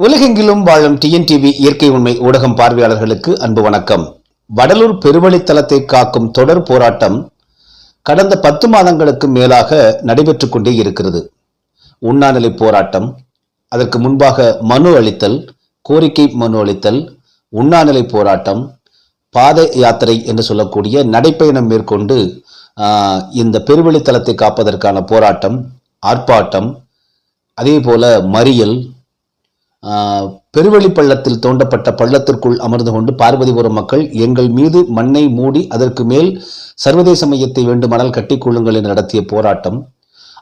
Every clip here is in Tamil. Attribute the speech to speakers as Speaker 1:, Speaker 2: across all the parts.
Speaker 1: உலகெங்கிலும் வாழும் டிஎன்டிவி இயற்கை உண்மை ஊடகம் பார்வையாளர்களுக்கு அன்பு வணக்கம். வடலூர் பெருவழித்தலத்தை காக்கும் தொடர் போராட்டம் கடந்த பத்து மாதங்களுக்கு மேலாக நடைபெற்றுக் கொண்டே இருக்கிறது. உண்ணாநிலை போராட்டம் அதற்கு முன்பாக மனு அளித்தல் கோரிக்கை மனு அளித்தல் உண்ணாநிலை போராட்டம் பாத யாத்திரை என்று சொல்லக்கூடிய நடைப்பயணம் மேற்கொண்டு இந்த பெருவழித்தலத்தை காப்பதற்கான போராட்டம் ஆர்ப்பாட்டம் அதே போல மறியல் பெருவெளி பள்ளத்தில் தோண்டப்பட்ட பள்ளத்திற்குள் அமர்ந்து கொண்டு பார்வதிபுரம் மக்கள் எங்கள் மீது மண்ணை மூடி அதற்கு மேல் சர்வதேச மையத்தை வேண்டுமானால் கட்டிக்கொள்ளுங்கள் என்று நடத்திய போராட்டம்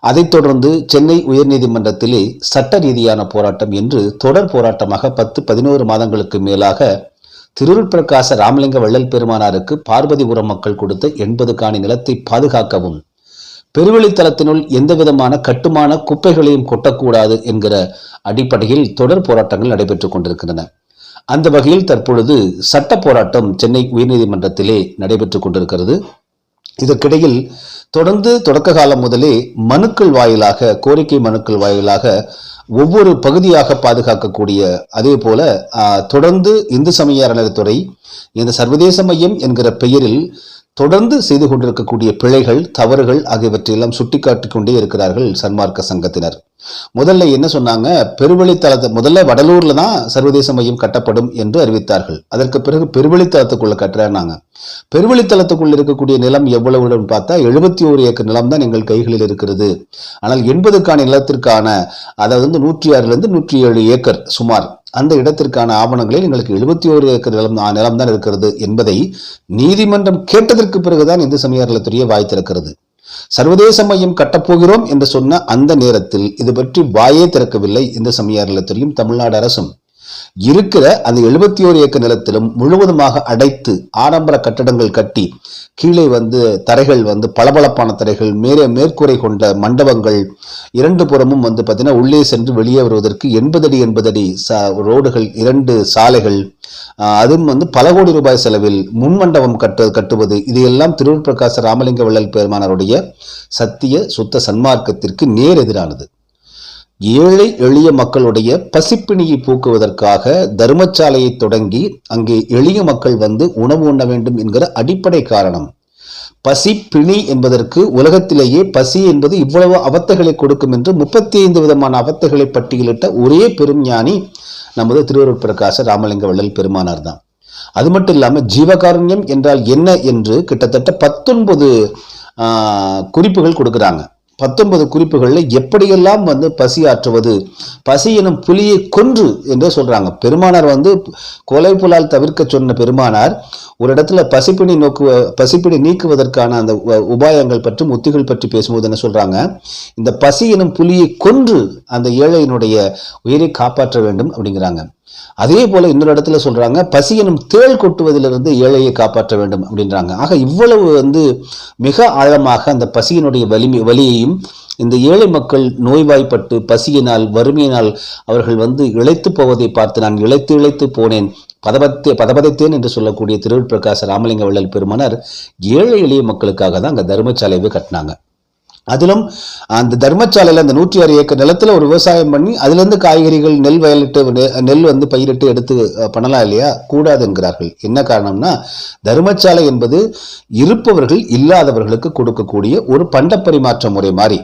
Speaker 1: அதைத் தொடர்ந்து சென்னை உயர்நீதிமன்றத்திலே சட்ட ரீதியான போராட்டம் என்று தொடர் போராட்டமாக பத்து பதினோரு மாதங்களுக்கு மேலாக திருருட்பிரகாச ராமலிங்க வள்ளல் பெருமானாருக்கு பார்வதிபுரம் மக்கள் கொடுத்த எண்பது காணி நிலத்தை பாதுகாக்கவும் பெருவெளித்தலத்தினுள் எந்தவிதமான கட்டுமான குப்பைகளையும் கொட்டக்கூடாது என்கிற அடிப்படையில் தொடர் போராட்டங்கள் நடைபெற்றுக் கொண்டிருக்கின்றன. அந்த வகையில் தற்பொழுது சட்ட போராட்டம் சென்னை உயர்நீதிமன்றத்திலே நடைபெற்றுக் கொண்டிருக்கிறது. இதற்கிடையில் தொடர்ந்து தொடக்க காலம் முதலே மனுக்கள் வாயிலாக கோரிக்கை மனுக்கள் வாயிலாக ஒவ்வொரு பகுதியாக பாதுகாக்கக்கூடிய அதே போல தொடர்ந்து இந்து சமய அறநிலைத்துறை இந்த சர்வதேச மையம் என்கிற பெயரில் தொடர்ந்து செய்து கொண்டிருக்கக்கூடிய பிழைகள் தவறுகள் ஆகியவற்றையெல்லாம் சுட்டிக்காட்டி கொண்டே இருக்கிறார்கள் சன்மார்க்க சங்கத்தினர். முதல்ல என்ன சொன்னாங்க? பெருவழித்தளத்தை முதல்ல வடலூர்ல தான் சர்வதேச மையம் கட்டப்படும் என்று அறிவித்தார்கள். அதற்கு பிறகு பெருவழித்தளத்துக்குள்ள கட்டுறாங்க பெருவழித்தளத்துக்குள்ள இருக்கக்கூடிய நிலம் எவ்வளவுன்னு பார்த்தா எழுபத்தி ஓரு ஏக்கர் நிலம் தான் எங்கள் கைகளில் இருக்கிறது. ஆனால் எண்பதுக்கான நிலத்திற்கான அதாவது வந்து நூற்றி ஆறுல இருந்து நூற்றி ஏழு ஏக்கர் சுமார் அந்த இடத்திற்கான ஆவணங்களில் எங்களுக்கு எழுபத்தி ஓரு ஏக்கர் நிலம் நிலம் தான் இருக்கிறது என்பதை நீதிமன்றம் கேட்டதற்கு பிறகுதான் இந்து சமய அறநிலையத்துறையே வாய் திறக்கிறது. சர்வதேச மையம் கட்டப்போகிறோம் என்று சொன்ன அந்த நேரத்தில் இது பற்றி வாயே திறக்கவில்லை இந்த சமய அறநிலையத்துறையும் தமிழ்நாடு அரசும். இருக்கிற அந்த எழுபத்தி ஓரு ஏக்கர் நிலத்திலும் முழுவதுமாக அடைத்து ஆடம்பர கட்டடங்கள் கட்டி கீழே வந்து தரைகள் வந்து பளபளப்பான தரைகள் மேலே மேற்கூரை கொண்ட மண்டபங்கள் இரண்டு புறமும் வந்து பார்த்தீங்கன்னா உள்ளே சென்று வெளியே வருவதற்கு எண்பது அடி எண்பது அடி சா ரோடுகள் இரண்டு சாலைகள் ஆஹ், அதுவும் வந்து பல கோடி ரூபாய் செலவில் முன்மண்டபம் கட்டு கட்டுவது. இதையெல்லாம் திருவிற்பிரகாச ராமலிங்க வள்ளல் பெருமானாருடைய சத்திய சுத்த சன்மார்க்கத்திற்கு நேர் எதிரானது. ஏழை எளிய மக்களுடைய பசிப்பிணியை போக்குவதற்காக தர்மசாலையை தொடங்கி அங்கே எளிய மக்கள் வந்து உணவு உண்ண வேண்டும் என்கிற அடிப்படை காரணம். பசி பிணி என்பதற்கு உலகத்திலேயே பசி என்பது இவ்வளவு அவத்தைகளை கொடுக்கும் என்று முப்பத்தி ஐந்து விதமான அவத்தைகளை பட்டியலிட்ட ஒரே பெரும் ஞானி நமது திருவருட்பிரகாச ராமலிங்க வள்ளல் பெருமானார் தான். அது மட்டும் இல்லாமல் ஜீவகாருண்யம் என்றால் என்ன என்று கிட்டத்தட்ட பத்தொன்பது குறிப்புகள் கொடுக்குறாங்க. பத்தொன்பது குறிப்புகளில் எப்படியெல்லாம் வந்து பசி ஆற்றுவது? பசி எனும் புலியை கொன்று என்று சொல்கிறாங்க பெருமானார் வந்து கொலை புலால் தவிர்க்க சொன்ன பெருமானார் ஒரு இடத்துல பசிப்பிணி நோக்குவ பசிப்பிணி நீக்குவதற்கான அந்த உ- உபாயங்கள் பற்றி உத்திகள் பற்றி பேசும்போது என்ன சொல்கிறாங்க இந்த பசி எனும் புலியை கொன்று அந்த ஏழையினுடைய உயிரை காப்பாற்ற வேண்டும் அப்படிங்கிறாங்க. அதே போல இன்னொரு இடத்துல சொல்றாங்க பசி எனும் தேள் கொட்டுவதிலிருந்து ஏழையை காப்பாற்ற வேண்டும் அப்படின்றாங்க. ஆக இவ்வளவு வந்து மிக ஆழமாக அந்த பசியினுடைய வலிமை வலியையும் இந்த ஏழை மக்கள் நோய்வாய்ப்பட்டு பசியினால் வறுமையினால் அவர்கள் வந்து இழைத்து போவதை பார்த்து நான் இழைத்து இழைத்து போனேன். பதபத்தே பதபதைத்தேன் என்று சொல்லக்கூடிய திருவிற்பிரகாச ராமலிங்க வள்ளல் பெருமானார் ஏழை எளிய மக்களுக்காக தான் அங்கே தர்மசாலையை கட்டினாங்க. அதிலும் அந்த தர்மசாலையில் அந்த நூற்றி ஆறு ஏக்கர் நிலத்துல ஒரு விவசாயம் பண்ணி அதுலேருந்து காய்கறிகள் நெல் வயலிட்டு நெ- நெல் வந்து பயிரிட்டு எடுத்து பண்ணலாம் இல்லையா? கூடாது என்கிறார்கள் என்ன காரணம்னா தர்மசாலை என்பது இருப்பவர்கள் இல்லாதவர்களுக்கு கொடுக்கக்கூடிய ஒரு பண்ட பரிமாற்ற முறை மாதிரி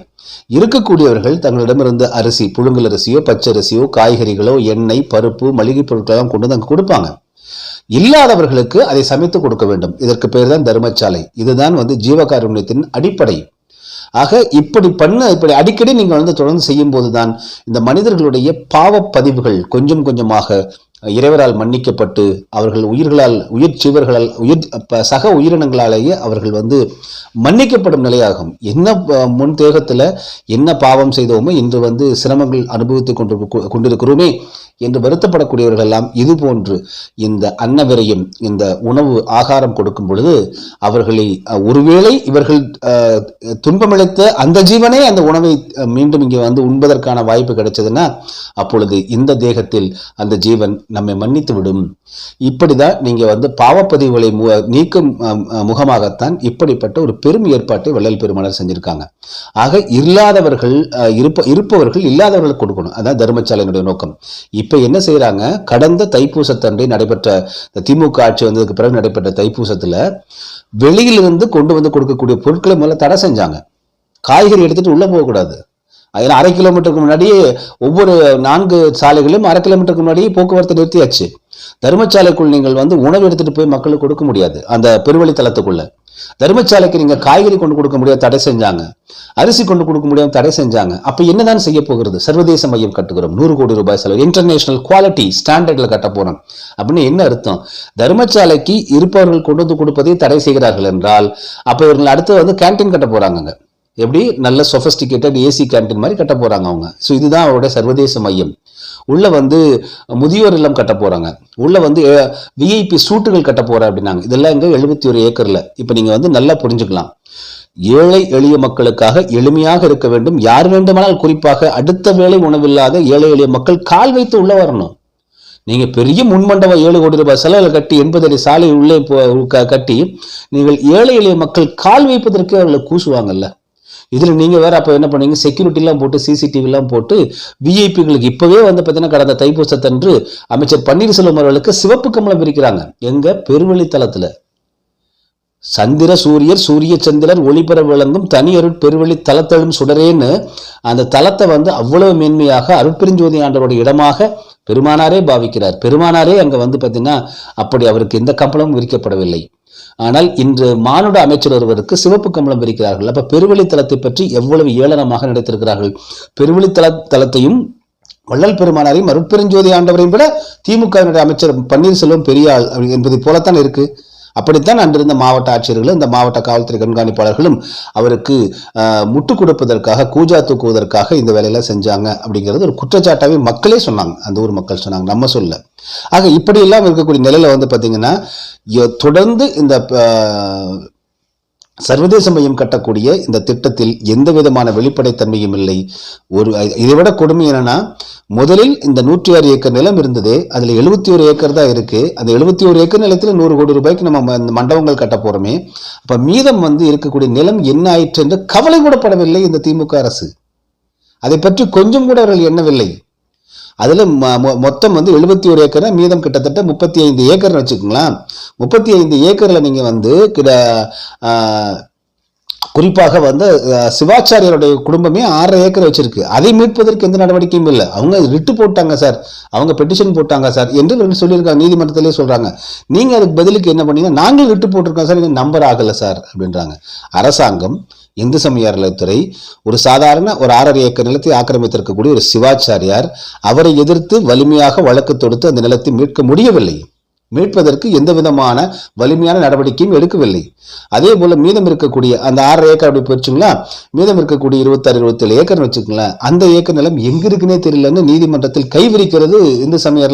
Speaker 1: இருக்கக்கூடியவர்கள் தங்களிடமிருந்து அரிசி புழுங்கல் அரிசியோ பச்சரிசியோ காய்கறிகளோ எண்ணெய் பருப்பு மளிகை பொருட்களெல்லாம் கொண்டு வந்து அங்கே கொடுப்பாங்க. இல்லாதவர்களுக்கு அதை சமைத்து கொடுக்க வேண்டும். இதற்கு பேர் தான் தர்மசாலை இதுதான் வந்து ஜீவகாருண்யத்தின் அடிப்படை ஆக இப்படி பண்ண இப்படி அடிக்கடி நீங்கள் வந்து தொடர்ந்து செய்யும் போதுதான் இந்த மனிதர்களுடைய பாவப் பதிவுகள் கொஞ்சம் கொஞ்சமாக இறைவரால் மன்னிக்கப்பட்டு அவர்கள் உயிர்களால் உயிர் சிவர்களால் உயிர் சக உயிரினங்களாலேயே அவர்கள் வந்து மன்னிக்கப்படும் நிலையாகும். என்ன முன் தேகத்தில் என்ன பாவம் செய்தோமோ இன்று வந்து சிரமங்கள் அனுபவித்துக் கொண்டு கொண்டிருக்கிறோமே என்று வருத்தப்படக்கூடியவர்கள் எல்லாம் இது போன்று இந்த அன்னவிரையும் இந்த உணவு ஆகாரம் கொடுக்கும் பொழுது அவர்களை ஒருவேளை இவர்கள் துன்பமளித்த அந்த ஜீவனே அந்த உணவை மீண்டும் இங்கே வந்து உண்பதற்கான வாய்ப்பு கிடைச்சதுன்னா அப்பொழுது இந்த தேகத்தில் அந்த ஜீவன் நம்மை மன்னித்து விடும். இப்படிதான் நீங்க வந்து பாவப்பதிவுகளை மு- நீக்கும் முகமாகத்தான் இப்படிப்பட்ட ஒரு பெரும் ஏற்பாட்டை வள்ளல் பெருமானார் செஞ்சிருக்காங்க. ஆக இல்லாதவர்கள் அஹ், இருப்ப இருப்பவர்கள் இல்லாதவர்களுக்கு கொடுக்கணும். அதான் தர்மசாலையினுடைய நோக்கம். இப்ப என்ன செய்யறாங்க கடந்த தைப்பூசத்தன்றி நடைபெற்ற திமுக ஆட்சி வந்ததுக்கு பிறகு நடைபெற்ற தைப்பூசத்துல வெளியிலிருந்து கொண்டு வந்து கொடுக்கக்கூடிய பொருட்களை முதல்ல தடை செஞ்சாங்க. காய்கறி எடுத்துட்டு உள்ள போகக்கூடாது அதில் அரை கிலோமீட்டருக்கு முன்னாடியே ஒவ்வொரு நான்கு சாலைகளும் அரை கிலோமீட்டருக்கு முன்னாடியே போக்குவரத்து நிறுத்தியாச்சு. தர்மசாலைக்குள் நீங்கள் வந்து உணவு எடுத்துட்டு போய் மக்களுக்கு கொடுக்க முடியாது. அந்த பெருவழித்தலத்துக்குள்ள தர்மசாலைக்கு நீங்க காய்கறி கொண்டு கொடுக்க முடியாது தடை செஞ்சாங்க. அரிசி கொண்டு கொடுக்க முடியாது தடை செஞ்சாங்க. அப்ப என்னதான் செய்ய போகிறது? சர்வதேச மையம் கட்டுகிறோம். நூறு கோடி ரூபாய் செலவு. இன்டர்நேஷனல் குவாலிட்டி ஸ்டாண்டர்ட்ல கட்ட போறோம். அப்படின்னு என்ன அர்த்தம்? தர்மசாலைக்கு இருப்பவர்கள் கொண்டு வந்து கொடுப்பதை தடை செய்கிறார்கள் என்றால் அப்ப இவர்கள் அடுத்து வந்து கேண்டீன் கட்ட போறாங்க எப்படி? நல்ல சொஃபஸ்டிகேட்டட் ஏசி கேண்டீன் மாதிரி கட்ட போகிறாங்க அவங்க. ஸோ இதுதான் அவருடைய சர்வதேச மையம். உள்ளே வந்து முதியோர் இல்லம் கட்ட போகிறாங்க உள்ளே வந்து விஐபி சூட்டுகள் கட்ட போறேன் அப்படின்னாங்க. இதெல்லாம் இங்கே எழுபத்தி ஒரு ஏக்கரில். இப்போ நீங்கள் வந்து நல்லா புரிஞ்சுக்கலாம். ஏழை எளிய மக்களுக்காக எளிமையாக இருக்க வேண்டும். யார் வேண்டுமானால் குறிப்பாக அடுத்த வேளை உணவில்லாத ஏழை எளிய மக்கள் கால் வைத்து உள்ளே வரணும். நீங்கள் பெரிய முன்மண்டபம் ஏழு கோடி ரூபாய் செலவில் கட்டி எண்பது அடி சாலை உள்ளே போ- க- கட்டி நீங்கள் ஏழை எளிய மக்கள் கால் வைப்பதற்கு அவர்களை கூசுவாங்கல்ல. இதுல நீங்க வேற அப்ப என்ன பண்ணீங்க? செக்யூரிட்டி எல்லாம் போட்டு சிசிடிவிலாம் போட்டு விஐபிங்களுக்கு இப்பவே வந்து பார்த்தீங்கன்னா கடந்த தைப்பூசத்தன்று அமைச்சர் பன்னீர்செல்வம் அவர்களுக்கு சிவப்பு கமலம் பிரிக்கிறாங்க எங்க? பெருவழித்தளத்தில் சந்திர சூரியர் சூரிய சந்திரன் ஒளிபெற விளங்கும் தனி அருட் பெருவழி தலத்தழும் சுடரேன்னு அந்த தலத்தை வந்து அவ்வளவு மேன்மையாக அருட்பெருஞ்சோதி ஆண்டவருடைய இடமாக பெருமானாரே பாவிக்கிறார். பெருமானாரே அங்க வந்து பாத்தீங்கன்னா அப்படி அவருக்கு எந்த கம்பளமும் விரிக்கப்படவில்லை. ஆனால் இன்று மானுட அமைச்சர் ஒருவருக்கு சிவப்பு கம்பளம் விரிக்கிறார்கள் அப்ப பெருவழி பற்றி எவ்வளவு ஏளனமாக நடித்திருக்கிறார்கள்? பெருவழி தல தலத்தையும் வள்ளல் பெருமானாரையும் அருட்பெருஞ்சோதி ஆண்டவரையும் விட திமுகவினுடைய அமைச்சர் பன்னீர்செல்வம் பெரியாள் அப்படி என்பதை போலத்தான் இருக்கு. அப்படித்தான் அன்றிருந்த மாவட்ட ஆட்சியர்களும் இந்த மாவட்ட காவல்துறை கண்காணிப்பாளர்களும் அவருக்கு ஆஹ், முட்டு கொடுப்பதற்காக கூஜா தூக்குவதற்காக இந்த வேலையெல்லாம் செஞ்சாங்க அப்படிங்கிறது ஒரு குற்றச்சாட்டாவே மக்களே சொன்னாங்க. அந்த ஊர் மக்கள் சொன்னாங்க. நம்ம சொல்ல ஆக இப்படி எல்லாம் இருக்கக்கூடிய நிலையில் வந்து பார்த்தீங்கன்னா தொடர்ந்து இந்த சர்வதேச மையம் கட்டக்கூடிய இந்த திட்டத்தில் எந்த விதமான வெளிப்படைத்தன்மையும் இல்லை. ஒரு இதை விட கொடுமை என்னன்னா முதலில் இந்த நூற்றி ஆறு ஏக்கர் நிலம் இருந்தது அதுல எழுபத்தி ஒரு ஏக்கர் தான் இருக்கு. அந்த எழுபத்தி ஒரு ஏக்கர் நிலத்துல நூறு கோடி ரூபாய்க்கு நம்ம இந்த மண்டபங்கள் கட்ட போறோமே. அப்ப மீதம் வந்து இருக்கக்கூடிய நிலம் என்ன ஆயிற்று என்று கவலை கூட படவில்லை இந்த திமுக அரசு. அதை பற்றி கொஞ்சம் கூட அவர்கள் எண்ணவில்லை. அதில் ம- மொ- மொத்தம் வந்து எழுபத்தி ஒரு ஏக்கர் மீதம் கிட்டத்தட்ட முப்பத்தி ஐந்து ஏக்கர்னு வச்சுக்கோங்களேன். முப்பத்தி ஐந்து ஏக்கரில் நீங்கள் வந்து கிட குறிப்பாக வந்து சிவாச்சாரியருடைய குடும்பமே ஆறரை ஏக்கர் வச்சிருக்கு. அதை மீட்பதற்கு எந்த நடவடிக்கையும் இல்லை. அவங்க ரிட்டு போட்டாங்க சார். அவங்க பெட்டிஷன் போட்டாங்க சார் என்று சொல்லியிருக்காங்க நீதிமன்றத்திலே சொல்றாங்க. நீங்க அதுக்கு பதிலுக்கு என்ன பண்ணீங்க நாங்களும் ரிட்டு போட்டிருக்கோம் சார். இது நம்பர் ஆகல சார் அப்படின்றாங்க. அரசாங்கம் இந்து சமய ஒரு சாதாரண ஒரு ஆறரை ஏக்கர் நிலத்தை ஆக்கிரமித்திருக்கக்கூடிய ஒரு சிவாச்சாரியார் அவரை எதிர்த்து வலிமையாக வழக்கு தொடுத்து அந்த நிலத்தை மீட்க முடியவில்லை. மீட்பதற்கு எந்த விதமான வலிமையான நடவடிக்கையும் எடுக்கவில்லை. அதே போல மீதம் இருக்கக்கூடிய அந்த ஆறரை ஏக்கர் அப்படி போச்சுங்களா? மீதம் இருக்கக்கூடிய இருபத்தாறு இருபத்தேழு ஏக்கர் வச்சுக்கோங்களேன் அந்த ஏக்கர் நிலம் எங்க இருக்குன்னே தெரியலன்னு நீதிமன்றத்தில் கைவிரிக்கிறது இந்து சமய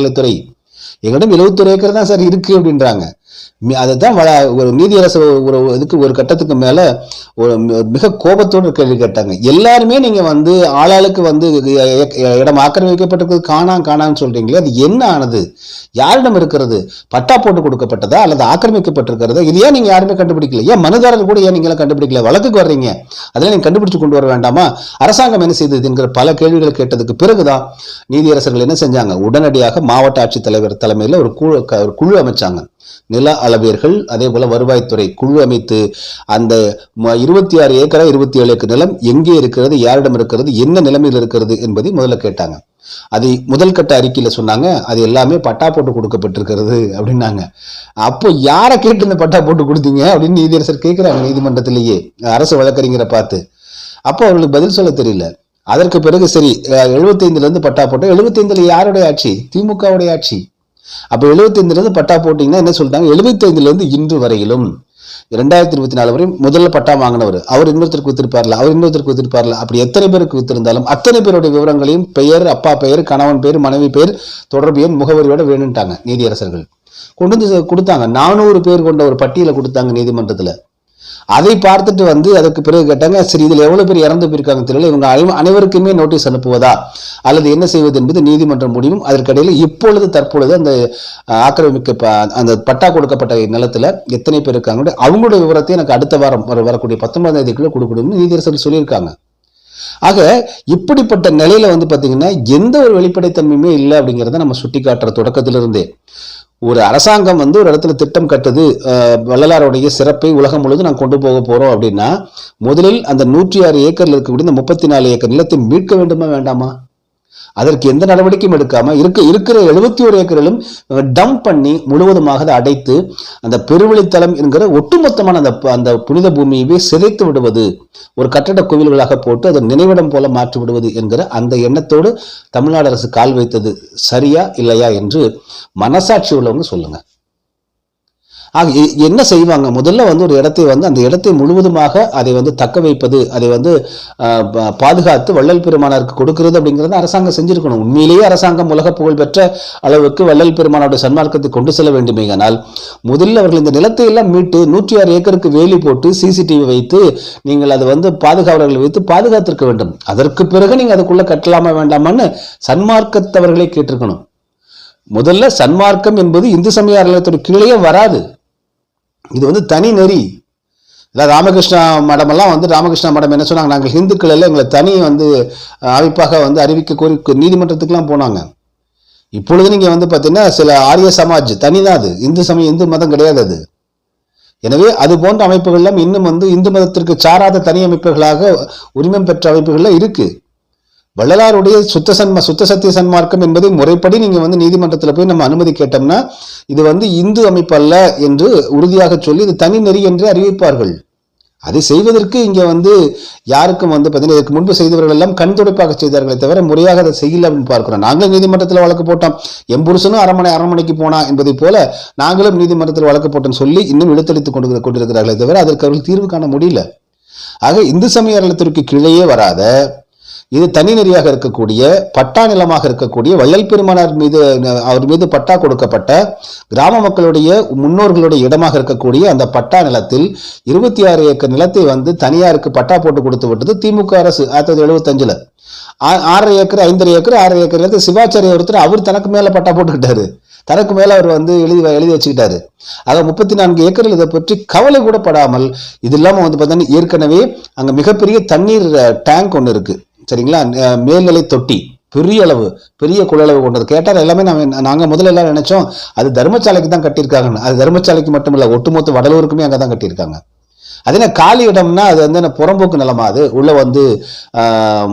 Speaker 1: எங்களிடம் எழுபத்தொரு ஏக்கர் தான் சார் இருக்கு அப்படின்றாங்க. அதை தான் ஒரு நீதியரசு ஒரு இதுக்கு ஒரு கட்டத்துக்கு மேல ஒரு மிக கோபத்தோடு கேள்வி கேட்டாங்க. எல்லாருமே நீங்க வந்து ஆளாளுக்கு வந்து இடம் ஆக்கிரமிக்கப்பட்டிருக்கிறது காணாம் காணான்னு சொல்றீங்களே அது என்ன ஆனது? யாரிடம் இருக்கிறது? பட்டா போட்டு கொடுக்கப்பட்டதா? அல்லது ஆக்கிரமிக்கப்பட்டிருக்கிறதா? இது ஏன் நீங்க யாருமே கண்டுபிடிக்கல? ஏன் மனுதாரர் கூட ஏன் நீங்களாம் கண்டுபிடிக்கல? வழக்குக்கு வர்றீங்க. அதெல்லாம் நீங்க கண்டுபிடிச்சு கொண்டு வர வேண்டாமா? அரசாங்கம் என்ன செய்தது என்கிற பல கேள்விகள் கேட்டதுக்கு பிறகுதான் நீதியரசர்கள் என்ன செஞ்சாங்க? உடனடியாக மாவட்ட ஆட்சித்தலைவர் தலைமையில் ஒரு குழு க- ஒரு குழு அமைச்சாங்க. நில அளவியர்கள் அதே போல வருவாய்த்துறை குழு அமைத்து அந்த ம- இருபத்தி ஆறு ஏக்கரா இருபத்தி ஏழு ஏக்கர் நிலம் எங்கே இருக்கிறது யாரிடம் இருக்கிறது என்ன நிலைமையில் இருக்கிறது என்பதை முதல்ல கேட்டாங்க. அதை முதல் கட்ட அறிக்கையில சொன்னாங்க அது எல்லாமே பட்டா போட்டு கொடுக்கப்பட்டிருக்கிறது அப்படின்னாங்க. அப்போ யாரை கேட்டு இந்த பட்டா போட்டு கொடுத்தீங்க அப்படின்னு நீதியரசர் கேட்கிறாங்க நீதிமன்றத்திலேயே அரசு வழக்கறிஞரை பார்த்து. அப்போ அவர்களுக்கு பதில் சொல்ல தெரியல. அதற்கு பிறகு சரி எழுபத்தைந்துல இருந்து பட்டா போட்டோம். எழுபத்தைந்துல யாருடைய ஆட்சி? திமுகவுடைய ஆட்சி. அப்ப 75 இருந்து பட்டா போட்டீங்கன்னா என்ன சொல்லிட்டாங்க 75 இருந்து இன்று வரையிலும் இரண்டாயிரத்தி இருபத்தி நாலு வரை முதல்ல பட்டா வாங்கினவர். அவர் இன்னொருத்தருக்கு வித்திருப்பார்ல அவர் இன்னொருத்தருக்கு வித்திருப்பார்ல. அப்படி எத்தனை பேருக்கு வித்திருந்தாலும் அத்தனை பேருடைய விவரங்களையும் பெயர் அப்பா பெயர் கணவன் பெயர் மனைவி பெயர் தொடர்பு எண் முகவரியோட வேணும்ட்டாங்க நீதியரசர்கள். கொண்டு வந்து கொடுத்தாங்க. நானூறு பேர் கொண்ட ஒரு பட்டியலை கொடுத்தாங்க நீதிமன்றத்துல. அதை பார்த்துட்டு வந்து அதுக்கு பிறகு கேட்டாங்க சரி இதில் எவ்வளோ பேர் இறந்து போயிருக்காங்க தெரியல இவங்க அனைவருக்குமே நோட்டீஸ் அனுப்புவதா? அல்லது என்ன செய்வது என்பது நீதிமன்றம் முடிவும் அதற்கிடையில் இப்பொழுது தற்பொழுது அந்த ஆக்கிரமிக்க அந்த பட்டா கொடுக்கப்பட்ட நிலத்தில் எத்தனை பேர் இருக்காங்க? அவங்களுடைய விவரத்தை எனக்கு அடுத்த வாரம் வர- வரக்கூடிய பத்தொன்பதாம் தேதிக்குள்ளே கொடுக்கணும்னு நீதியரசர்கள் சொல்லியிருக்காங்க. ஆக இப்படிப்பட்ட நிலையில வந்து பாத்தீங்கன்னா எந்த ஒரு வெளிப்படைத்தன்மையுமே இல்லை அப்படிங்கிறத நம்ம சுட்டி காட்டுற தொடக்கத்திலிருந்தே. ஒரு அரசாங்கம் வந்து ஒரு இடத்துல திட்டம் கட்டுது வள்ளலாருடைய சிறப்பை உலகம் முழுவதும் நான் கொண்டு போக போகிறோம் அப்படின்னா முதலில் அந்த நூற்றி ஆறு ஏக்கரில் இருக்கக்கூடிய இந்த முப்பத்தி நாலு ஏக்கர் நிலத்தை மீட்க வேண்டுமா வேண்டாமா? அதற்கு எந்த நடவடிக்கையும் எடுக்காம இருக்க இருக்கிற எழுபத்தி ஒரு ஏக்கரிலும் டம்ப் பண்ணி முழுவதுமாக அதை அடைத்து அந்த பெருவழித்தலம் என்கிற ஒட்டுமொத்தமான அந்த அந்த புனித பூமியவே சிதைத்து விடுவது ஒரு கட்டட கோவில்களாக போட்டு அதை நினைவிடம் போல மாற்றி விடுவது என்கிற அந்த எண்ணத்தோடு தமிழ்நாடு அரசு கால் வைத்தது சரியா இல்லையா என்று மனசாட்சி உள்ளவங்க சொல்லுங்க. ஆக என்ன செய்வாங்க? முதல்ல வந்து ஒரு இடத்தை வந்து அந்த இடத்தை முழுவதுமாக அதை வந்து தக்க வைப்பது அதை வந்து பா- பாதுகாத்து வள்ளல் பெருமானாருக்கு கொடுக்கிறது அப்படிங்கிறத அரசாங்கம் செஞ்சிருக்கணும். உண்மையிலேயே அரசாங்கம் உலக புகழ் பெற்ற அளவுக்கு வள்ளல் பெருமானோட சன்மார்க்கத்தை கொண்டு செல்ல வேண்டுமேயானால் முதல்ல அவர்கள் இந்த நிலத்தை எல்லாம் மீட்டு நூற்றி ஆறு ஏக்கருக்கு வேலி போட்டு சிசிடிவி வைத்து நீங்கள் அதை வந்து பாதுகாவலர்களை வைத்து பாதுகாத்திருக்க வேண்டும். அதற்கு பிறகு நீங்கள் அதுக்குள்ளே கட்டலாமா வேண்டாமான்னு சன்மார்க்கத்தவர்களே கேட்டிருக்கணும். முதல்ல சன்மார்க்கம் என்பது இந்து சமய அறநிலையத்தோட கீழே வராது. இது வந்து தனி நெறி. இல்லை ராமகிருஷ்ணா மடமெல்லாம் வந்து ராமகிருஷ்ணா மடம் என்ன சொன்னாங்க? நாங்கள் ஹிந்துக்கள் எல்லாம் எங்களை தனி வந்து அமைப்பாக வந்து அறிவிக்க கோரி நீதிமன்றத்துக்குலாம் போனாங்க. இப்பொழுது நீங்கள் வந்து பார்த்தீங்கன்னா சில ஆரிய சமாஜ் தனிதான் அது. இந்து சமயம் இந்து மதம் கிடையாது அது. எனவே அது போன்ற அமைப்புகள்லாம் இன்னும் வந்து இந்து மதத்திற்கு சாராத தனி அமைப்புகளாக உரிமம் பெற்ற அமைப்புகள்லாம் இருக்குது வள்ளலாருடைய சுத்த சன்ம சுத்த சத்திய சன்மார்க்கம் என்பதை முறைப்படி நீங்க வந்து நீதிமன்றத்தில் போய் நம்ம அனுமதி கேட்டோம்னா இது வந்து இந்து அமைப்பு அல்ல என்று உறுதியாக சொல்லி இது தனி நெறி என்று அறிவிப்பார்கள். அதை செய்வதற்கு இங்க வந்து யாருக்கும் வந்து பார்த்தீங்கன்னா இதுக்கு முன்பு செய்தவர்கள் எல்லாம் கண் துடைப்பாக செய்தார்களே தவிர முறையாக அதை செய்யல அப்படின்னு பார்க்கிறோம். நாங்களும் நீதிமன்றத்தில் வழக்கு போட்டோம். எம்புருஷனும் புருஷனும் அரண்மனை அரண்மனைக்கு போனா என்பதை போல நாங்களும் நீதிமன்றத்தில் வழக்கு போட்டோம்னு சொல்லி இன்னும் இழுத்தடித்துக் கொண்டு கொண்டிருக்கிறார்களே தவிர அதற்கு அவர்கள் தீர்வு காண முடியல. ஆக இந்து சமய அறத்திற்கு கீழேயே வராத இது தனிநெறியாக இருக்கக்கூடிய பட்டா நிலமாக இருக்கக்கூடிய வள்ளல் பெருமானார் மீது அவர் மீது பட்டா கொடுக்கப்பட்ட கிராம மக்களுடைய முன்னோர்களுடைய இடமாக இருக்கக்கூடிய அந்த பட்டா நிலத்தில் இருபத்தி ஆறு ஏக்கர் நிலத்தை வந்து தனியாருக்கு பட்டா போட்டு கொடுத்து விட்டது திமுக அரசு ஆயிரத்தி தொள்ளாயிரத்தி எழுபத்தஞ்சுல ஆ- ஆறரை ஏக்கர் ஐந்தரை ஏக்கர் ஆறரை ஏக்கர் நிலத்தை சிவாச்சாரிய ஒருத்தர் அவர் தனக்கு மேல பட்டா போட்டுக்கிட்டாரு. தனக்கு மேல அவர் வந்து எழுதி எழுதி வச்சுக்கிட்டாரு. ஆக முப்பத்தி நான்கு ஏக்கர்கள் இதை பற்றி கவலை கூட படாமல் இது இல்லாமல் வந்து பார்த்தீங்கன்னா ஏற்கனவே அங்கே மிகப்பெரிய தண்ணீர் டேங்க் ஒன்று இருக்குது சரிங்களா? மேல்நிலை தொட்டி. பெரிய அளவு பெரிய கொள்ளளவு கொண்டது. கேட்டால் எல்லாமே நாங்கள் நாங்கள் முதல்ல எல்லாம் நினைச்சோம் அது தர்மசாலைக்கு தான் கட்டியிருக்காங்கன்னு. அது தர்மசாலைக்கு மட்டும் இல்லை ஒட்டுமொத்த வடலூருக்குமே அங்கே தான் கட்டியிருக்காங்க. அது என்ன காலி இடம்னா அது வந்து என்ன புறம்போக்கு நிலமா அது? உள்ள வந்து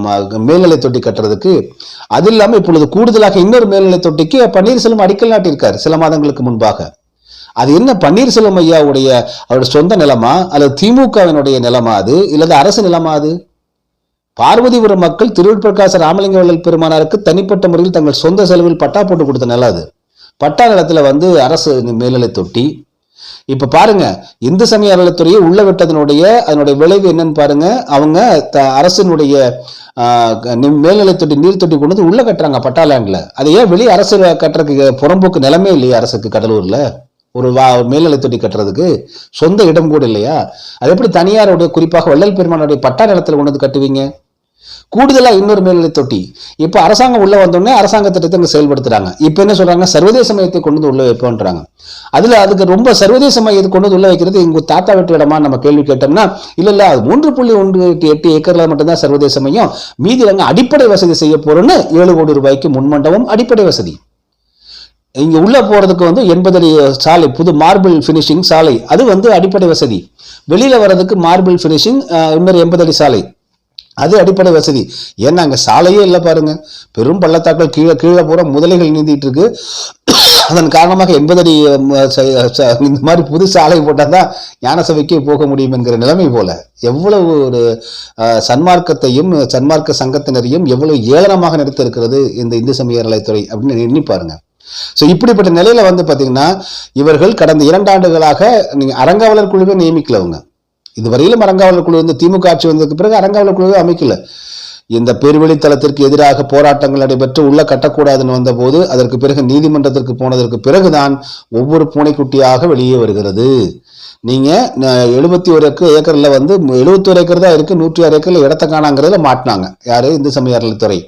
Speaker 1: ம- மேல்நிலை தொட்டி கட்டுறதுக்கு. அது இல்லாமல் இப்பொழுது கூடுதலாக இன்னொரு மேல்நிலை தொட்டிக்கு பன்னீர்செல்வம் அடிக்கல் நாட்டியிருக்காரு சில மாதங்களுக்கு முன்பாக. அது என்ன பன்னீர்செல்வம் ஐயாவுடைய அவருடைய சொந்த நிலமா? அல்லது திமுகவினுடைய நிலமா அது? இல்லது அரசு நிலமா அது? பார்வதிபுரம் மக்கள் திருவிழ்பிரகாச ராமலிங்க வள்ளல் பெருமானாருக்கு தனிப்பட்ட முறையில் தங்கள் சொந்த செலவில் பட்டா போட்டு கொடுத்த நிலம் அது. பட்டா நிலத்துல வந்து அரசு மேல்நிலை தொட்டி. இப்ப பாருங்க இந்து சமய அறநிலைத்துறையை உள்ள விட்டதனுடைய அதனுடைய விளைவு என்னன்னு பாருங்க. அவங்க த- அரசினுடைய மேல்நிலை தொட்டி நீர் தொட்டி கொண்டு வந்து உள்ள கட்டுறாங்க பட்டா லேண்ட்ல அதை ஏன் வெளியே அரசு கட்டுறதுக்கு புறம்போக்கு நிலமே இல்லையா அரசுக்கு கடலூர்ல? ஒரு வா மேல்நிலை தொட்டி கட்டுறதுக்கு. சொந்த இடம் கூட இல்லையா? அது எப்படி தனியாருடைய குறிப்பாக வள்ளல் பெருமானுடைய பட்டா நிலத்தில் கொண்டு வந்து கட்டுவீங்க? கூடுதலா இன்னொரு மேல்நிலை தொட்டி. இப்போ அரசாங்கம் உள்ள வந்தோடனே அரசாங்க திட்டத்தை இங்க செயல்படுத்துறாங்க. இப்போ என்ன சொல்றாங்க? சர்வதேச மையத்தை கொண்டு வந்து உள்ள வைப்போன்றாங்க. அதுல அதுக்கு ரொம்ப சர்வதேச மையத்தை கொண்டு வந்து உள்ள வைக்கிறது எங்க தாத்தா வீட்டு இடமா நம்ம கேள்வி கேட்டோம்னா இல்ல இல்ல அது மூன்று புள்ளி ஒன்று எட்டு எட்டு மட்டும்தான் சர்வதேச மையம். மீதி அங்கே அடிப்படை வசதி செய்ய போறோம்னு ஏழு கோடி ரூபாய்க்கு முன்மண்டபம் அடிப்படை வசதி. இங்க உள்ள போறதுக்கு வந்து எண்பது அடி சாலை புது மார்பிள் ஃபினிஷிங் சாலை. அது வந்து அடிப்படை வசதி. வெளியில வர்றதுக்கு மார்பிள் ஃபினிஷிங் இன்னொரு எண்பது அடி சாலை. அது அடிப்படை வசதி. ஏன்னா அங்கே சாலையே இல்லை பாருங்க. பெரும் பள்ளத்தாக்கள் கீழே கீழே பூரா முதலைகள் நீந்திட்டு இருக்கு. அதன் காரணமாக எண்பது அடி இந்த மாதிரி புது சாலை போட்டால் தான் ஞான சபைக்கு போக முடியும் என்கிற நிலைமை போல. எவ்வளவு ஒரு சன்மார்க்கத்தையும் சன்மார்க்க சங்கத்தினரையும் எவ்வளவு ஏளனமாக நிறுத்திருக்கிறது இந்த இந்து சமய அப்படின்னு எண்ணி பாருங்க. ஸோ இப்படிப்பட்ட நிலையில வந்து பார்த்தீங்கன்னா இவர்கள் கடந்த இரண்டாண்டுகளாக நீங்கள் அறங்காவலர் குழுவை நியமிக்கலவங்க இதுவரையிலும் அரங்காவலர் குழு வந்து திமுக ஆட்சி வந்ததுக்கு பிறகு அரங்காவலர் குழுவை அமைக்கல. இந்த பெருவெளித்தளத்திற்கு எதிராக போராட்டங்கள் நடைபெற்று உள்ள கட்டக்கூடாதுன்னு வந்தபோது அதற்கு பிறகு நீதிமன்றத்திற்கு போனதற்கு பிறகுதான் ஒவ்வொரு பூனைக்குட்டியாக வெளியே வருகிறது. நீங்க எழுபத்தி ஒரு ஏக்கர் ஏக்கர்ல வந்து எழுபத்தி ஒரு ஏக்கர் தான் இருக்கு நூற்றி ஆறு ஏக்கர்ல இடத்த காணாங்கிறதுல மாட்டினாங்க. யாரு? இந்து சமய அறநிலைத்துறை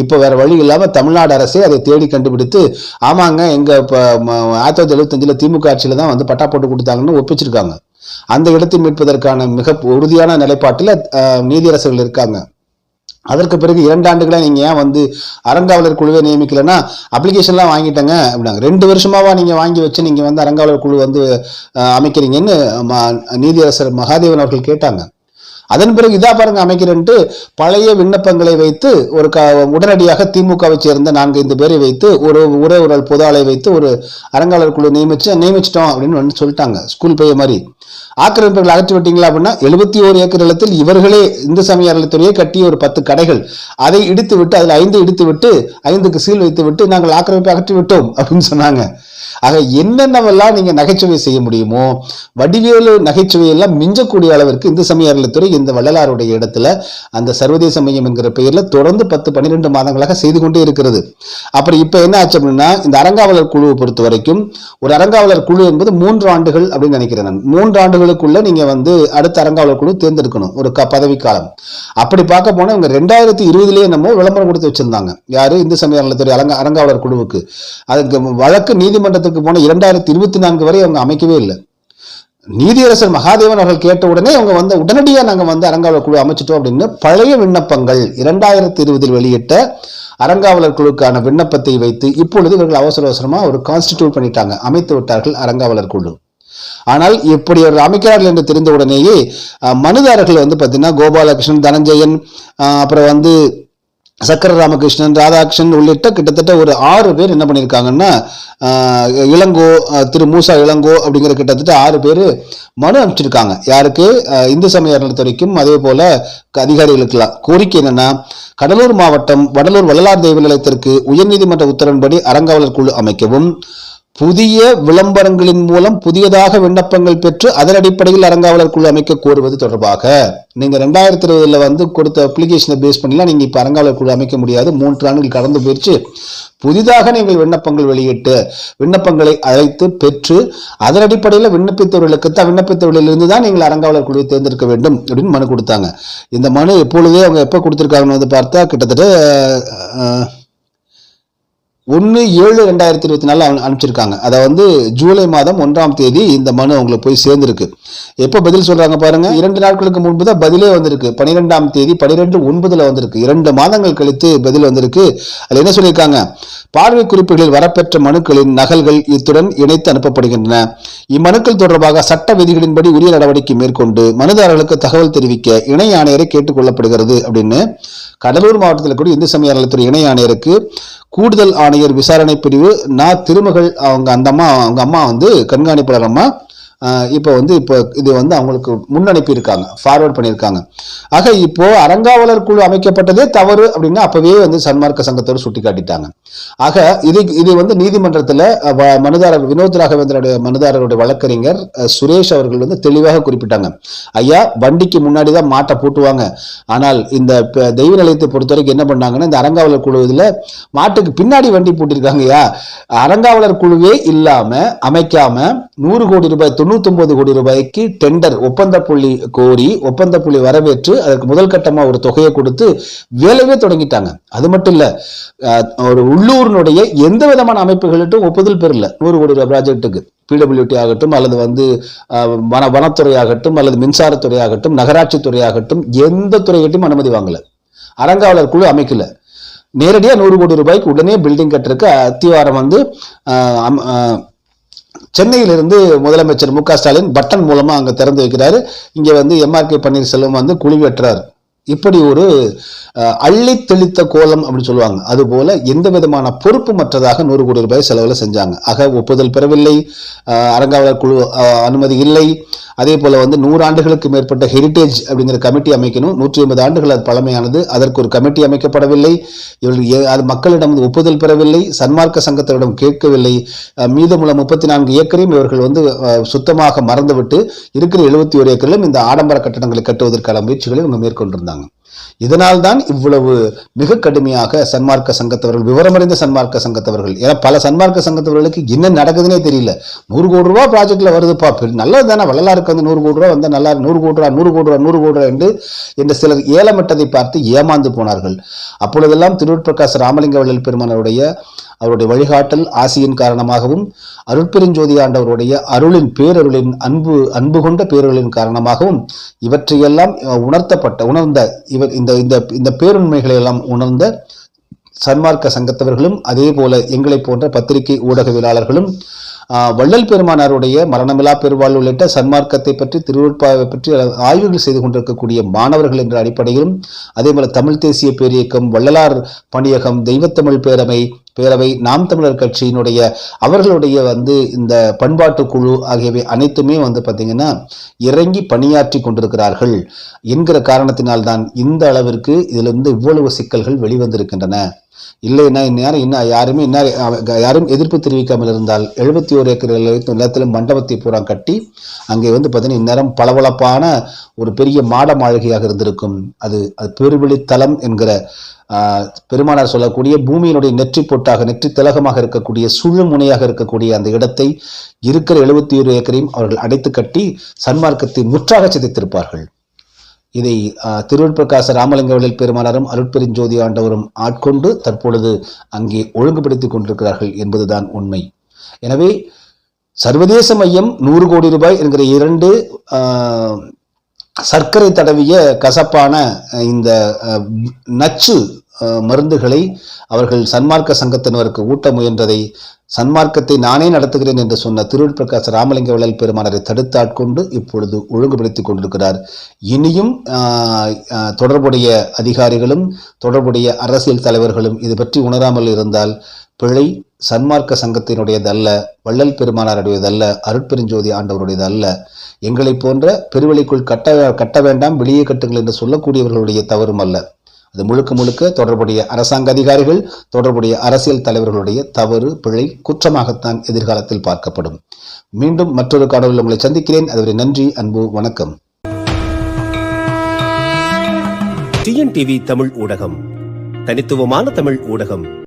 Speaker 1: இப்ப வேற வழி இல்லாம தமிழ்நாடு அரசே அதை தேடி கண்டுபிடித்து ஆமாங்க எங்க இப்ப ஆயிரத்தி தொள்ளாயிரத்தி எழுபத்தஞ்சுல திமுக ஆட்சியில தான் வந்து பட்டா போட்டு கொடுத்தாங்கன்னு ஒப்பிச்சிருக்காங்க. அந்த இடத்தை மீட்பதற்கான மிக உறுதியான நிலைப்பாட்டில் அஹ், நீதியரசர்கள் இருக்காங்க. அதற்கு பிறகு இரண்டு ஆண்டுகளா நீங்க ஏன் வந்து அறங்காவலர் குழுவை நியமிக்கலைன்னா அப்ளிகேஷன்லாம் வாங்கிட்டேங்க அப்படின்னாங்க. ரெண்டு வருஷமாவா நீங்க வாங்கி வச்சு நீங்க வந்து அறங்காவலர் குழு வந்து அமைக்கிறீங்கன்னு ம- நீதியரசர் மகாதேவன் அவர்கள் கேட்டாங்க. அதன் பிறகு இதா பாருங்க அமைக்கிறேன்ட்டு பழைய விண்ணப்பங்களை வைத்து ஒரு க உடனடியாக திமுகவை சேர்ந்த நான்கு ஐந்து பேரை வைத்து ஒரு ஒரே ஒரு பொது ஆளை வைத்து ஒரு அறங்காவலர் குழு நியமிச்சு நியமிச்சிட்டோம் அப்படின்னு வந்து சொல்லிட்டாங்க. ஸ்கூல் பைய மாதிரி. ஆக்கிரமிப்புகள் அகற்றி விட்டீங்களா அப்படின்னா எழுபத்தி ஓரு ஏக்கர் நிலத்தில் இவர்களே இந்து சமய அறநிலைத்துறையை கட்டிய ஒரு பத்து கடைகள். அதை இடித்து விட்டு அதில் ஐந்து இடித்து விட்டு ஐந்துக்கு சீல் வைத்து விட்டு நாங்கள் ஆக்கிரமிப்பை அகற்றி விட்டோம் அப்படின்னு சொன்னாங்க. ஆக என்னென்னவெல்லாம் நீங்க நகைச்சுவை செய்ய முடியுமோ வடிவேலு நகைச்சுவையெல்லாம் மிஞ்சக்கூடிய அளவிற்கு இந்து சமய அறநிலைத்துறை இந்த வள்ளலாருடைய இடத்துல அந்த சர்வதேச மையம் என்கிற பெயர்ல தொடர்ந்து பத்து பன்னிரெண்டு மாதங்களாக செய்து கொண்டே இருக்கிறது. அப்புறம் இப்ப என்ன ஆச்சு அப்படின்னா இந்த அறங்காவலர் குழுவை பொறுத்த வரைக்கும் ஒரு அறங்காவலர் குழு என்பது மூன்று ஆண்டுகள் அப்படின்னு நினைக்கிறேன் நான். மூன்று ஆண்டுகளுக்குள்ள நீங்க வந்து அடுத்த அறங்காவலர் குழு தேர்ந்தெடுக்கணும் ஒரு க பதவி காலம். அப்படி பார்க்க போனா இவங்க ரெண்டாயிரத்தி இருபதுலயே என்னமோ விளம்பரம் கொடுத்து வச்சிருந்தாங்க. யாரு? இந்து சமய அரங்க அலங்க குழுவுக்கு. அதுக்கு வழக்கு நீதிமன்றத்துக்கு போன இரண்டாயிரத்தி இருபத்தி நான்கு வரை அவங்க அமைக்கவே இல்லை. நீதியரசர் மகாதேவன் அவர்கள் கேட்ட உடனே அவங்க வந்து உடனடியாக நாங்கள் வந்து அரங்காவலர் குழு அமைச்சிட்டோம் அப்படின்னு பழைய விண்ணப்பங்கள் இரண்டாயிரத்தி இருபதில் வெளியிட்ட அரங்காவலர் குழுக்கான விண்ணப்பத்தை வைத்து இப்பொழுது இவர்கள் அவசர அவசரமாக ஒரு கான்ஸ்டிடியூட் பண்ணிட்டாங்க. அமைத்து விட்டார்கள் அரங்காவலர் குழு. ஆனால் இப்படி ஒரு அமைக்கிறார்கள் என்று தெரிந்த உடனேயே மனுதாரர்கள் வந்து பார்த்தீங்கன்னா கோபாலகிருஷ்ணன் தனஞ்சயன் அப்புறம் வந்து சக்கர ராமகிருஷ்ணன் ராதாகிருஷ்ணன் உள்ளிட்ட கிட்டத்தட்ட ஒரு ஆறு பேர் என்ன பண்ணியிருக்காங்கன்னா இளங்கோ திரு மூசா இளங்கோ அப்படிங்கிற கிட்டத்தட்ட ஆறு பேர் மனு அனுப்பிச்சிருக்காங்க. யாருக்கு? இந்து சமய அறநிலைத்துறைக்கும் அதே போல க- அதிகாரிகளுக்கெல்லாம். கோரிக்கை என்னன்னா கடலூர் மாவட்டம் வடலூர் வள்ளலார் தெய்வ நிலையத்திற்கு உயர்நீதிமன்ற உத்தரவின்படி அறங்காவலர் குழு அமைக்கவும் புதிய விளம்பரங்களின் மூலம் புதியதாக விண்ணப்பங்கள் பெற்று அதன் அடிப்படையில் அறங்காவலர் குழு அமைக்க கோருவது தொடர்பாக நீங்க ரெண்டாயிரத்தி இருபதுல வந்து கொடுத்த அப்ளிகேஷனை பேஸ் பண்ணலாம். நீங்க இப்ப அறங்காவலர் குழு அமைக்க முடியாது. மூன்று ஆண்டுகள் கடந்து போயிடுச்சு புதிதாக நீங்கள் விண்ணப்பங்கள் வெளியிட்டு விண்ணப்பங்களை அழைத்து பெற்று அதன் அடிப்படையில் விண்ணப்பித்தவர்களுக்கு தான் விண்ணப்பித்தவர்களிலிருந்து தான் நீங்கள் அறங்காவலர் குழுவை தேர்ந்தெடுக்க வேண்டும் அப்படின்னு மனு கொடுத்தாங்க. இந்த மனு எப்பொழுதே அவங்க எப்போ கொடுத்துருக்காங்கன்னு வந்து பார்த்தா கிட்டத்தட்ட ஒன்று ஏழு ரெண்டாயிரத்தி இருபத்தி நாலு அனுப்பிச்சிருக்காங்க. அதை வந்து ஜூலை மாதம் ஒன்றாம் தேதி இந்த மனு அவங்களுக்கு போய் சேர்ந்திருக்கு. எப்போ பதில் சொல்கிறாங்க பாருங்க? இரண்டு நாட்களுக்கு முன்பு தான் பதிலே வந்திருக்கு. பன்னிரெண்டாம் தேதி பனிரெண்டு ஒன்பதில் வந்திருக்கு. இரண்டு மாதங்கள் கழித்து பதில் வந்திருக்கு. அதில் என்ன சொல்லியிருக்காங்க? பார்வை குறிப்புகளில் வரப்பெற்ற மனுக்களின் நகல்கள் இத்துடன் இணைத்து அனுப்பப்படுகின்றன. இம்மனுக்கள் தொடர்பாக சட்ட விதிகளின்படி உரிய நடவடிக்கை மேற்கொண்டு மனுதாரர்களுக்கு தகவல் தெரிவிக்க இணை ஆணையரை கேட்டுக்கொள்ளப்படுகிறது அப்படின்னு கடலூர் மாவட்டத்தில் கூட இந்து சமய அறநிலையத்துறை இணை ஆணையருக்கு கூடுதல் ஆணையர் விசாரணை பிரிவு நான் திருமகள் அவங்க அந்த அம்மா அவங்க அம்மா வந்து கண்காணிப்பாளர் அம்மா இப்போ வந்து இப்போ இது வந்து அவங்களுக்கு முன்னனுப்பி இருக்காங்க ஃபார்வர்ட் பண்ணியிருக்காங்க. ஆக இப்போ அறங்காவலர் குழு அமைக்கப்பட்டதே தவறு அப்படின்னு அப்பவே வந்து சன்மார்க்க சங்கத்தோடு சுட்டி காட்டிட்டாங்க ஆக இது இது வந்து நீதிமன்றத்தில் மனுதாரர் வினோத் ராகவேந்திரோட மனுதாரருடைய வழக்கறிஞர் சுரேஷ் அவர்கள் வந்து தெளிவாக குறிப்பிட்டாங்க. ஐயா வண்டிக்கு முன்னாடி தான் மாட்டை பூட்டுவாங்க. ஆனால் இந்த தெய்வ நிலையத்தை பொறுத்த வரைக்கும் என்ன பண்ணாங்கன்னா இந்த அறங்காவலர் குழு இதில் மாட்டுக்கு பின்னாடி வண்டி பூட்டிருக்காங்கய்யா அறங்காவலர் குழுவே இல்லாம அமைக்காம நூறு கோடி ரூபாய் தொண்ணூத்தொன்பது கோடி ரூபாய்க்கு டெண்டர் ஒப்பந்த புள்ளி கோரி ஒப்பந்த புள்ளி வரவேற்று அதற்கு முதல் கட்டமா ஒரு தொகையை கொடுத்து வேலையே தொடங்கிட்டாங்க. அது மட்டும் இல்ல ஒரு உள்ளூரினுடைய எந்த விதமான அமைப்புகளிட்டும் ஒப்புதல் பெறல. நூறு கோடி ரூபாய் ப்ராஜெக்ட்டுக்கு பிடபிள்யூடி ஆகட்டும் அல்லது வந்து வன வனத்துறை ஆகட்டும் அல்லது மின்சாரத்துறை ஆகட்டும் நகராட்சி துறை ஆகட்டும் எந்த துறைகிட்டையும் அனுமதி வாங்கல. அறங்காவலர் குழு அமைக்கல. நேரடியாக நூறு கோடி ரூபாய்க்கு உடனே பில்டிங் கட்டுறதுக்கு அத்திவாரம் வந்து அம்- சென்னையிலிருந்து முதலமைச்சர் மு க ஸ்டாலின் பட்டன் மூலமாக அங்கே திறந்து வைக்கிறாரு. இங்கே வந்து எம்ஆர்கே பன்னீர்செல்வம் வந்து குழி வெட்டுறாரு. இப்படி ஒரு அள்ளி தெளித்த கோலம் அப்படின்னு சொல்லுவாங்க. அதுபோல எந்த விதமான பொறுப்பு மற்றதாக நூறு கோடி ரூபாய் செலவில் செஞ்சாங்க. ஆக ஒப்புதல் பெறவில்லை. அரங்காவலர் அறங்காவலர் குழு அனுமதி இல்லை. அதே போல வந்து நூறு ஆண்டுகளுக்கு மேற்பட்ட ஹெரிட்டேஜ் அப்படிங்கிற கமிட்டி அமைக்கணும். நூற்றி ஐம்பது ஆண்டுகள் அது பழமையானது. அதற்கு ஒரு கமிட்டி அமைக்கப்படவில்லை. இவர்கள் அது மக்களிடம் வந்து ஒப்புதல் பெறவில்லை. சன்மார்க்க சங்கத்திடம் கேட்கவில்லை. மீதமுள்ள முப்பத்தி நான்கு ஏக்கரையும் இவர்கள் வந்து சுத்தமாக மறந்துவிட்டு இருக்கிற எழுபத்தி ஒரு ஏக்கரிலும் இந்த ஆடம்பர கட்டடங்களை கட்டுவதற்கான முயற்சிகளை இவங்க மேற்கொண்டிருந்தாங்க. இதனால் தான் இவ்வளவு மிக கடுமையாக சன்மார்க்க சங்கத்தவர்கள் விவரமறிந்த சன்மார்க்க சங்கத்தவர்கள் ஏன்னா பல சன்மார்க்க சங்கத்தவர்களுக்கு என்ன நடக்குதுன்னே தெரியல. நூறு கோடி ரூபா ப்ராஜெக்ட்ல வருதுப்பா. நல்லது தானே வள்ளலாருக்கு வந்து நூறு கோடி ரூபா வந்து நல்லா நூறு கோடி ரூபா நூறு கோடி ரூபா நூறு கோடி ரூபா என்று என்று சிலர் ஏலமிட்டதை பார்த்து ஏமாந்து போனார்கள். அப்பொழுதெல்லாம் திருவிட்பிரகாஷ் ராமலிங்க வள்ளல் பெருமானருடைய அவருடைய வழிகாட்டல் ஆசியின் காரணமாகவும் அருட்பெருஞ்சோதி ஆண்டவருடைய அருளின் பேரருளின் அன்பு அன்பு கொண்ட பேரருளின் காரணமாகவும் இவற்றையெல்லாம் உணர்த்தப்பட்ட உணர்ந்த இவர் இந்த இந்த இந்த பேருண்மைகளை எல்லாம் உணர்ந்த சன்மார்க்க சங்கத்தவர்களும் அதே போல எங்களைப் போன்ற பத்திரிகை ஊடகவியலாளர்களும் வள்ளல் பெருமானாருடைய மரணமிலா பெருவாள் உள்ளிட்ட சன்மார்க்கத்தை பற்றி திருவருட்பாவை பற்றி ஆய்வுகள் செய்து கொண்டிருக்கக்கூடிய மாணவர்கள் என்ற அடிப்படையிலும் அதே போல தமிழ் தேசிய பேரியக்கம் வள்ளலார் பணியகம் தெய்வத்தமிழ் பேரவை பேரவை நாம் தமிழர் கட்சியினுடைய அவர்களுடைய வந்து இந்த பண்பாட்டு குழு ஆகியவை அனைத்துமே வந்து பார்த்திங்கன்னா இறங்கி பணியாற்றி கொண்டிருக்கிறார்கள் என்கிற காரணத்தினால்தான் இந்த அளவிற்கு இதிலிருந்து இவ்வளவு சிக்கல்கள் வெளிவந்திருக்கின்றன. இல்லைன்னா இந்நேரம் இன்னும் யாருமே இன்னும் யாரும் எதிர்ப்பு தெரிவிக்காமல் இருந்தால் எழுபத்தி ஒரு ஏக்கர் நிலத்திலும் மண்டபத்தை பூரா கட்டி அங்கே வந்து பார்த்தீங்கன்னா இந்நேரம் பளபளப்பான ஒரு பெரிய மாட மாளிகையாக இருந்திருக்கும். அது அது பெருவெளித்தலம் என்கிற ஆஹ், பெருமானார் சொல்லக்கூடிய பூமியினுடைய நெற்றி பொட்டாக நெற்றி திலகமாக இருக்கக்கூடிய சுழு முனையாக இருக்கக்கூடிய அந்த இடத்தை இருக்கிற எழுபத்தி ஒரு ஏக்கரையும் அவர்கள் அடைத்து கட்டி சன்மார்க்கத்தை முற்றாக சிதைத்திருப்பார்கள். இதை திருவிழ்பிரகாச திருவள்ளுவர்காச ராமலிங்கவழில் பெருமானாரும் அருட்பெருஞ்சோதி ஆண்டவரும் ஆட்கொண்டு தற்பொழுது அங்கே ஒழுங்குபடுத்திக் கொண்டிருக்கிறார்கள் என்பதுதான் உண்மை. எனவே சர்வதேச மையம் நூறு கோடி ரூபாய் என்கிற இரண்டு சர்க்கரை தடவிய கசப்பான இந்த நச்சு மருந்துகளை அவர்கள் சன்மார்க்க சங்கத்தினருக்கு ஊட்ட முயன்றதை சன்மார்க்கத்தை நானே நடத்துகிறேன் என்று சொன்ன திருவள் பிரகாஷ் ராமலிங்க வள்ளல் பெருமானரை தடுத்தாட்கொண்டு இப்பொழுது ஒழுங்குபடுத்திக் கொண்டிருக்கிறார். இனியும் தொடர்புடைய அதிகாரிகளும் தொடர்புடைய அரசியல் தலைவர்களும் இது பற்றி உணராமல் இருந்தால் பிழை சன்மார்க்க சங்கத்தினுடையதல்ல வள்ளல் பெருமானாருடையதல்ல அருட்பெருஞ்சோதி ஆண்டவருடையதல்ல. எங்களைப் போன்ற பெருவெளிக்குள் கட்ட கட்ட வேண்டாம் வெளியே கட்டுங்கள் என்று சொல்லக்கூடியவர்களுடைய தவறும் அல்ல. அது முழுக்க முழுக்க தொடர்புடைய அரசாங்க அதிகாரிகள் தொடர்புடைய அரசியல் தலைவர்களுடைய தவறு பிழை குற்றமாகத்தான் எதிர்காலத்தில் பார்க்கப்படும். மீண்டும் மற்றொரு காணொலியில் உங்களை சந்திக்கிறேன். அதுவரை நன்றி அன்பு வணக்கம்.
Speaker 2: டிஎன்டிவி தமிழ் ஊடகம். தனித்துவமான தமிழ் ஊடகம்.